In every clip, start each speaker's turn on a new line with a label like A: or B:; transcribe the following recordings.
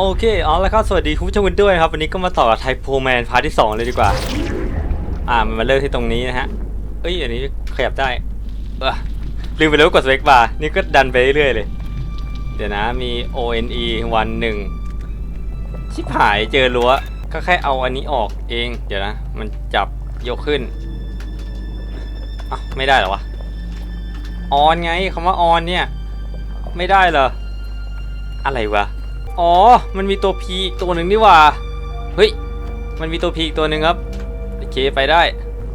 A: โอเคเอาละครับสวัสดีคุณผู้ชมกันด้วยครับ วันนี้ก็มาต่อกับไทโพแมนพาร์ทที่ 2 เลยดีกว่า อ่ามันมาเริ่มที่ตรงนี้นะฮะเอ้ยอันนี้ขยับได้เออลืมไปแล้วกดสเปคบาร์นี่ก็ดันไปเรื่อยๆเลย เดี๋ยวนะมี ONE วันหนึ่งชิบหายเจอรั้วก็แค่เอาอันนี้ออกเอง เดี๋ยวนะ มันจับยกขึ้นอะไม่ได้หรอวะออนไงคำว่าออนเนี่ย ไม่ได้เหรออะไรวะ อ๋อ มันมีตัว P อีกตัวหนึ่งนี่หว่า เฮ้ย มันมีตัว P อีกตัวหนึ่งครับ โอเคไปได้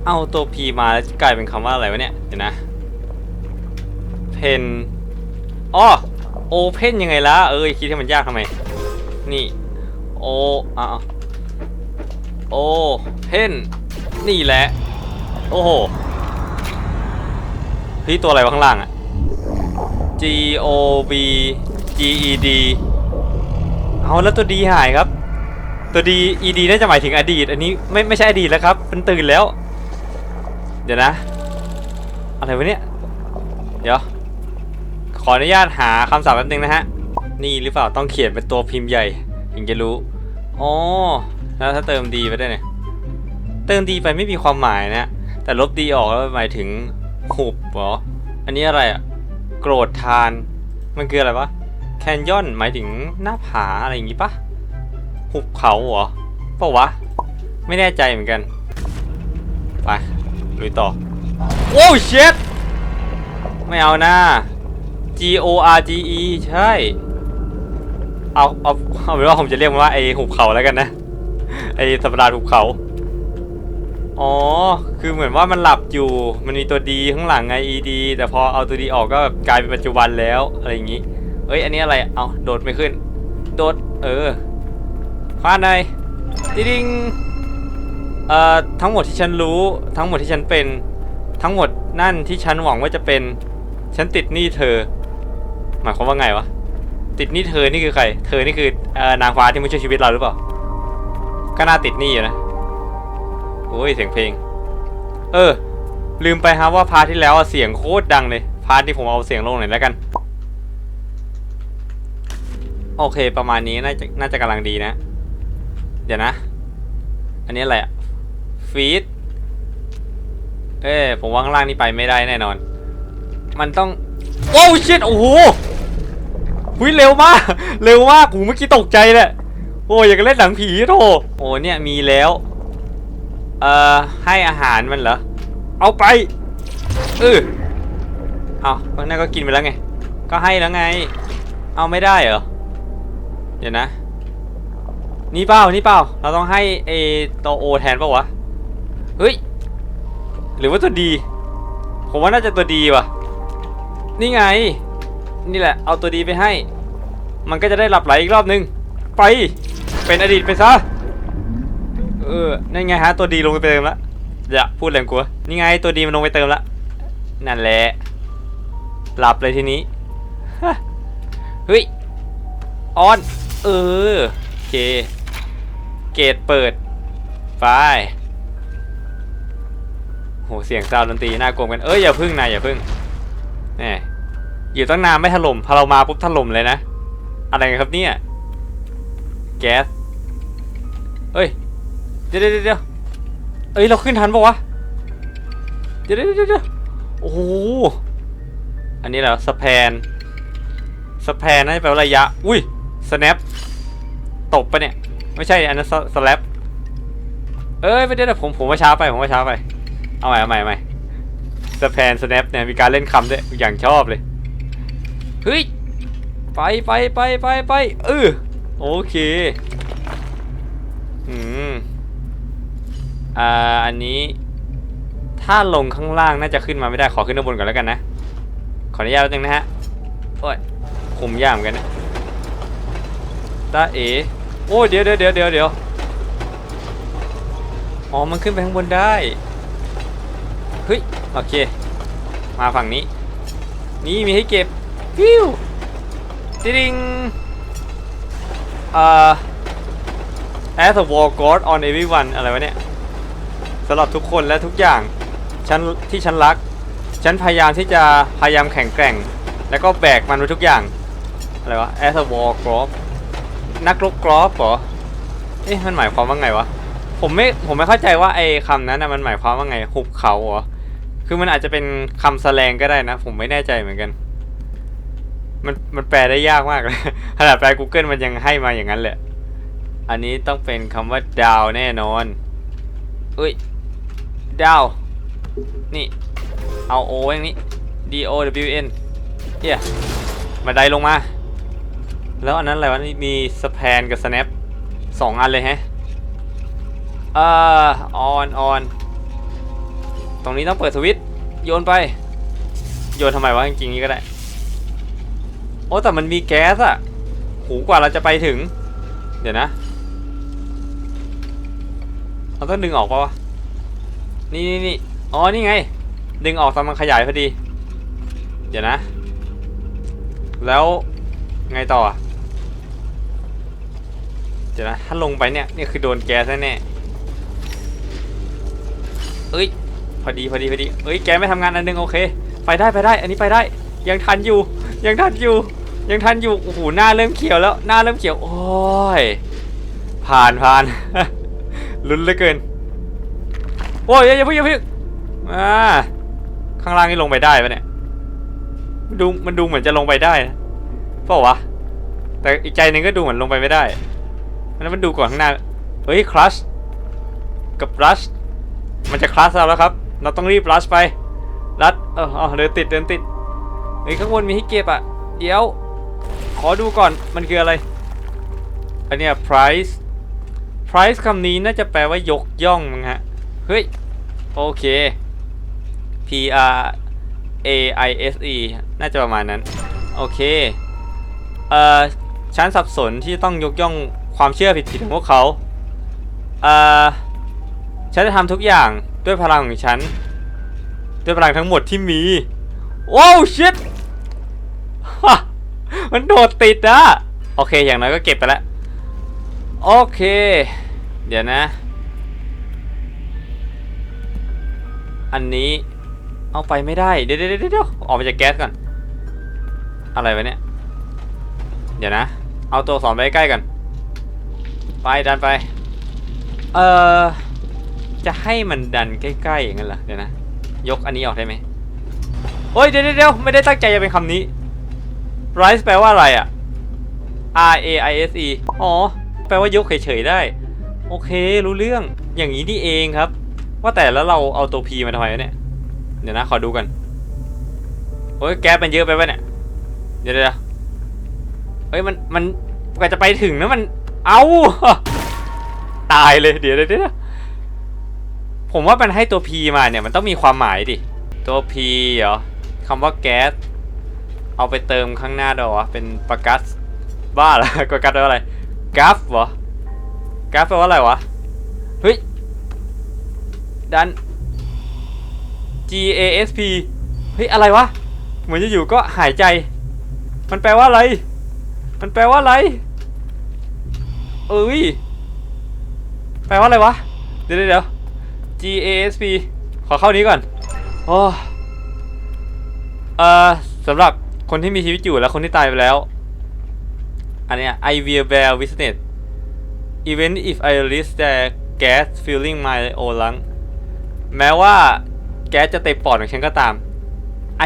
A: เอาตัว P มาแล้วกลายเป็นคำว่าอะไรวะเนี่ย เดี๋ยวนะ เพนอ๋อโอเพนยังไงล่ะ เอ้ยคิดให้มันยากทำไม นี่ โออะโอเพนนี่แหละ โอ้โหพี่ตัวอะไรวะข้างล่างอะ G O B G E D เอาแล้วตัวดีหายครับ ตัวดี E D น่าจะหมายถึงอดีต อันนี้ไม่ไม่ใช่อดีตแล้วครับมันตื่นแล้ว เดี๋ยวนะ อะไรวะเนี่ย เดี๋ยว ขออนุญาตหาคำศัพท์แป๊บนึงนะฮะ นี่หรือเปล่าต้องเขียนเป็นตัวพิมพ์ใหญ่ถึงจะรู้อ๋อแล้วถ้าเติมดีไปได้เนี่ยเติมดีไปไม่มีความหมายนะ แต่ลบดีออกแล้วหมายถึงหุบเหรอ อันนี้อะไรอะโกรธทาน มันคืออะไรวะ แคนยอนหมายถึงหน้าผาอะไรอย่างงี้ปะหุบเขาเหรอปล่าวะ ไม่แน่ใจเหมือนกัน ไปลุยต่อ โอ้เช็ดไม่เอานะ G O R G E ใช่ เอาเอาเอาเป็นว่าผมจะเรียกมันว่าไอหุบเขาแล้วกันนะ ไอสัปดาห์หุบเขา อ๋อ คือเหมือนว่ามันหลับอยู่ มันมีตัวดีข้างหลังไง ed แต่พอเอาตัวดีออกก็แบบกลายเป็นปัจจุบันแล้วอะไรอย่างงี้ อ้ยอันนี้อะไรเอาโดดไม่ขึ้น โดดเออฟาดในอยดิงเอ่อทั้งหมดที่ฉันรู้ทั้งหมดที่ฉันเป็นทั้งหมดนั่นที่ฉันหวังว่าจะเป็น ฉันติดหนี้เธอ หมายความว่าไงวะติดหนี้เธอนี่คือใคร เธอนี่คือออนางฟ้าที่มาช่วยชีวิตเราหรือเปล่าก็น่าติดหนี้อยู่นะโอ้ยเสียงเพลง เออ ลืมไปฮะว่าพาร์ทที่แล้วเสียงโคตรดังเลยพาร์ทที่ผมเอาเสียงลงหน่อยแล้วกัน โอเคประมาณนี้น่าจะน่าจะกำลังดีนะ เดี๋ยวนะ อันนี้อะไรอะฟีดเอ้ผมว่าข้างล่างนี่ไปไม่ได้แน่นอน มันต้องโอ้ชิตโอ้โหหุยเร็วมาก เร็วมากกูเมื่อกี้ตกใจเลยโอ้ยอยากเล่นหนังผีโธ่โอ้เนี่ยมีแล้วเอ่อให้อาหารมันเหรอ เอาไปเออเอานั่นก็กินไปแล้วไง ก็ให้แล้วไง เอาไม่ได้เหรอ เดี๋ยวนะ นี่เปล่านี่เปล่าเราต้องให้เอตัวโอแทนเปล่าวะ เฮ้ย หรือว่าตัวดี ผมว่าน่าจะตัวดีว่ะ นี่ไง นี่แหละ เอาตัวดีไปให้ มันก็จะได้หลับไหลอีกรอบนึง ไป เป็นอดีตไปซะ เออ นั่นไงฮะ ตัวดีลงไปเติมละอย่าพูดแรงกลัว นี่ไงตัวดีมันลงไปเติมละ นั่นแหละ หลับเลยทีนี้ เฮ้ย ออน เออโอเค เกตเปิดไปโหเสียงซาวด์ดนตรีน่ากลัวกัน เอ้ยอย่าพึ่งนายอย่าพึ่งแหมอยู่ตั้งนานไม่ถล่มพอเรามาปุ๊บถล่มเลยนะ อะไรกันครับเนี่ย แก๊สเอ้ย เดี๋ยวเดี๋ยวเดี๋ยวเอ้ยเราขึ้นทันปะวะ เดี๋ยวเดี๋ยวเดี๋ยวโอ้โห อันนี้แหละสแปนสแปนน่าจะแปลว่าระยะ อุ้ย snap ตบปะเนี่ย ไม่ใช่อันนั้นสแลปเอ้ยไม่ได้นะผมผมว่าช้าไปผมว่าช้าไป เอาใหม่เอาใหม่เอาใหม่สแปน snap เนี่ยมีการเล่นคำด้วยอย่างชอบเลย เฮ้ย ไปไปไปไปไปเออโอเค อืม อ่า อันนี้ ถ้าลงข้างล่างน่าจะขึ้นมาไม่ได้ขอขึ้นข้างบนก่อนแล้วกันนะ ขออนุญาตแป๊บนึงนะฮะ โอ้ยคุมยากเหมือนกันนะ ตาเอโอ้เดี๋ยวเดี๋ยวเดี๋ยวเดี๋ยวเดี๋ยวอ๋อมันขึ้นไปข้างบนได้เฮ้ยโอเค มาฝั่งนี้ นี่มีให้เก็บฟิวดิงเอ่อ as a war god on everyone อะไรวะเนี่ยสำหรับทุกคนและทุกอย่างฉันที่ฉันรัก ฉันพยายามที่จะพยายามแข็งแกร่ง แล้วก็แบกมันไว้ทุกอย่าง อะไรวะ as a war god นักรบกรอบเหรอเอ๊ะมันหมายความว่าไงวะผมไม่ผมไม่เข้าใจว่าไอ้คำนั้นนะมันหมายความว่าไงหุบเขาเหรอคือมันอาจจะเป็นคำแสลงก็ได้นะ ผมไม่แน่ใจเหมือนกัน มันมันแปลได้ยากมากเลยขนาดแปล Google มันยังให้มาอย่างนั้นแหละอันนี้ต้องเป็นคำว่าดาวแน่นอนเอ้ยดาว นี่ เอาโออย่างนี้ D O W N เฮียบันได้ลงมา แล้วอันนั้นอะไรวะนี่มีสแปนกับ snap สองอันเลยฮะเอ่อออนออนตรงนี้ต้องเปิดสวิตช์โยนไป โยนทำไมวะจริงๆนี่ก็ได้ โอ้แต่มันมีแก๊สอะหูกว่าเราจะไปถึง เดี๋ยวนะเราต้องดึงออกปะวะนี่นี่นี่อ๋อนี่ไง ดึงออกตอนมันขยายพอดี เดี๋ยวนะ แล้วไงต่ออะ เดี๋ยวนะถ้าลงไปเนี่ยนี่คือโดนแก๊สแน่เอ้ยพอดีพอดีพอดีเอ้ยแกไม่ทำงานอันหนึงโอเค ไปได้ไปได้ อันนี้ไปได้ ยังทันอยู่ ยังทันอยู่ ยังทันอยู่โอ้โหหน้าเริ่มเขียวแล้วหน้าเริ่มเขียวโอ้ยผ่านผ่านลุ้นเหลือเกินโอ้ยอย่าอย่าเพิ่งอย่าพิ่งอ่าข้างล่างนี่ลงไปได้ปะเนี่ยมันดูมันดูเหมือนจะลงไปได้นะเปล่าวะแต่อีกใจหนึ่งก็ดูเหมือนลงไปไม่ได้ แล้วมันดูก่อนข้างหน้า เฮ้ยคลัชกับรัชมันจะคลัชเราแล้วครับ เราต้องรีบรัชไป รัชเออเดินติดเดินติด เฮ้ยข้างบนมีให้เก็บอะ เดี๋ยว ขอดูก่อนมันคืออะไร อันเนี้ย price price คำนี้น่าจะแปลว่ายกย่องมั้งฮะ เฮ้ย โอเค P R A I S E น่าจะประมาณนั้น โอเค เอ่อฉันสับสนที่ต้องยกย่อง ความเชื่อผิดๆของพวกเขาเอ่อฉันจะทำทุกอย่างด้วยพลังของฉัน ด้วยพลังทั้งหมดที่มี โอ้ชิตมันโดดติดอะโอเค อย่างน้อยก็เก็บไปแล้ว โอเค เดี๋ยวนะ อันนี้เอาไปไม่ได้ เดี๋ยวเดี๋ยวเดี๋ยวออกมาจากแก๊สก่อน อะไรวะเนี่ย เดี๋ยวนะ เอาตัวสอนไปใกล้ๆกัน ไปดันไป เอ่อ จะให้มันดันใกล้ๆอย่างนั้นเหรอเดี๋ยวนะ ยกอันนี้ออกได้ไหมโอ้ยเดี๋ยวเดี๋ยวไม่ได้ตั้งใจจะเป็นคำนี้ rise แปลว่าอะไรอะ R A I S E อ๋อ แปลว่ายกเฉยๆได้ โอเค รู้เรื่อง อย่างนี้นี่เองครับ ว่าแต่แล้วเราเอาตัว P มาทำไมวะเนี่ย เดี๋ยวนะ ขอดูกัน โอ้ย แก๊สมันเยอะไปปะเนี่ย เดี๋ยวเดี๋ยวเฮ้ย มัน มันกว่าจะไปถึงนะมัน เอาตายเลยเดี๋ยวเดี๋ยวเดี๋ยวผมว่ามันให้ตัว P มาเนี่ยมันต้องมีความหมายดิ ตัว P เหรอคำว่าแก๊สเอาไปเติมข้างหน้าดอวะเป็นปากัสบ้าเหรอปากัสแปลว่าอะไรกราฟเหรอกราฟแปลว่าอะไรวะเฮ้ยดัน G A S P เฮ้ยอะไรวะเหมือนจะอยู่ก็หายใจ มันแปลว่าอะไร มันแปลว่าอะไร เอ้ยแปลว่าอะไรวะ เดี๋ยวเดี๋ยว G A S P ขอเข้านี้ก่อนโอ้เอ่อสำหรับคนที่มีชีวิตอยู่และคนที่ตายไปแล้ว อันเนี้ย I will bear witness even if I release the gas filling my own lung แม้ว่าแก๊สจะเต็มปอดของฉันก็ตาม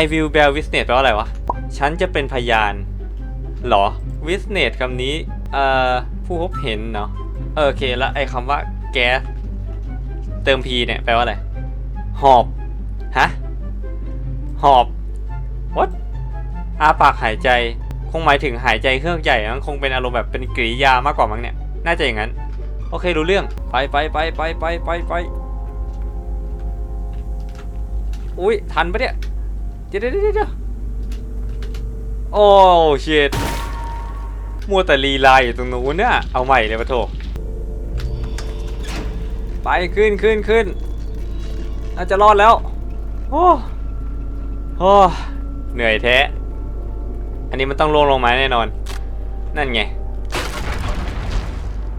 A: I will bear witness แปลว่าอะไรวะ ฉันจะเป็นพยานหรอ witness คำนี้ เอ่อ ผู้พบเห็นเนาะโอเคแล้วไอ้คำว่าแก๊สเติม P เนี่ย แปลว่าอะไร หอบ ฮะ หอบ what อาปากหายใจ คงหมายถึงหายใจเครื่องใหญ่มั้งคงเป็นอารมณ์แบบเป็นกริยามากกว่ามั้งเนี่ย น่าจะอย่างนั้น โอเครู้เรื่อง ไปไปไปไปไปไปไปอุ้ยทันปะเนี่ย เดี๋ยวเดี๋ยวเดี๋ยวเดี๋ยวโอ้ชิต มัวแต่ลีลาอยู่ตรงนู้นเนี่ย เอาใหม่เลยปะโถไปขึ้นขึ้นขึ้นน่าจะรอดแล้ว โอ้โอ้เหนื่อยแท้ อันนี้มันต้องลงลงมาแน่นอน นั่นไง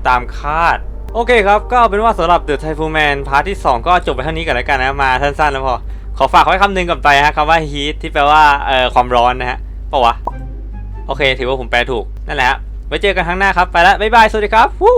A: ตามคาด โอเคครับ ก็เป็นว่าสำหรับ The Typhoon Man พาร์ทที่ 2 ก็จบไปเท่านี้กันแล้วกันนะ มาสั้นๆแล้วพอ ขอฝากไว้คำหนึ่งก่อนไปฮะคำว่า heat ที่แปลว่าเอ่อความร้อนนะฮะปล่าวะ โอเค ถือว่าผมแปลถูกนั่นแหละฮะไว้เจอกันครั้งหน้าครับไปแล้วบ๊ายบายสวัสดีครับวู้